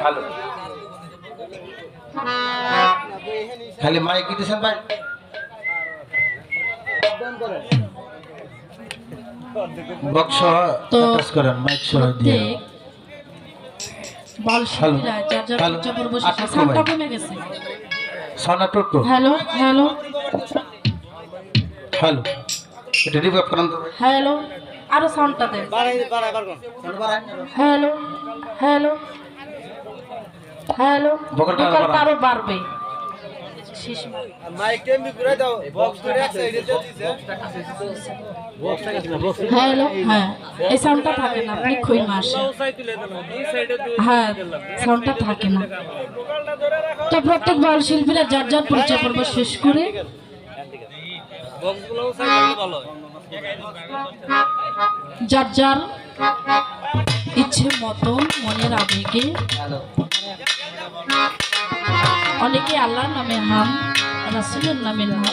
ভালো খালি মাইক দিতেছেন ভাই? বক্স করেন মাইক সহ দিয়ে। হ্যালো। হ্যালো। হ্যালো এটা রিভাইভ করেন তো হ্যালো আরও সাউন্ডটা দেন। হ্যালো হ্যালো হ্যালো ভোকালটা আরও বাড়বে। শেষ হ্যালো হ্যাঁ এই সাউন্ডটা থাকে না আপনি খই মাস হ্যাঁ সাউন্ডটা থাকে না। তো প্রত্যেক বাউল শিল্পীরা যার যার পরিচয় পর্ব শেষ করে যার যার ইচ্ছে মতো মনের আবেগে অনেকে আল্লাহর নামে হাম রাসুলের নামে নাম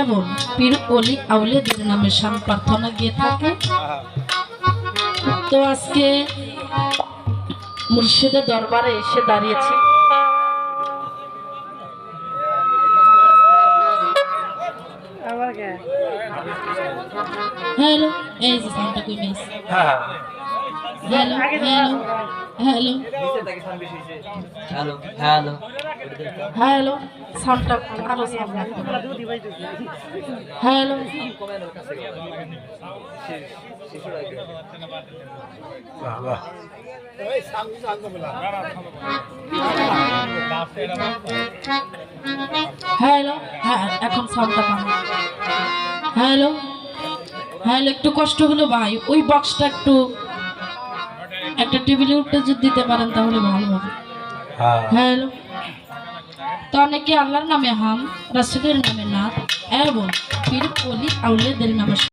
এবং পীর অলি আউলেদের নামে শান প্রার্থনা গিয়ে থাকে। তো আজকে মুর্শিদের দরবারে এসে দাঁড়িয়েছে। হ্যালো এই যে সাউন্ডটা কই মিস? হ্যাঁ। Hello hello. Hello. Hello hello. Hello সাউন্ডটা আরও হ্যালো। হ্যালো হ্যাঁ এখন সাউন্ডটা হ্যালো হ্যালো একটু কষ্ট হলো ভাই। ওই বক্সটা একটু একটা টেবিলে উঠতে যদি দিতে পারেন তাহলে ভালো হবে। হ্যাঁ। হ্যালো। তো অনেকে আল্লাহর নামে হাম রাসুলের নামে নাথ এবং পীর পলি আউলেদের নামে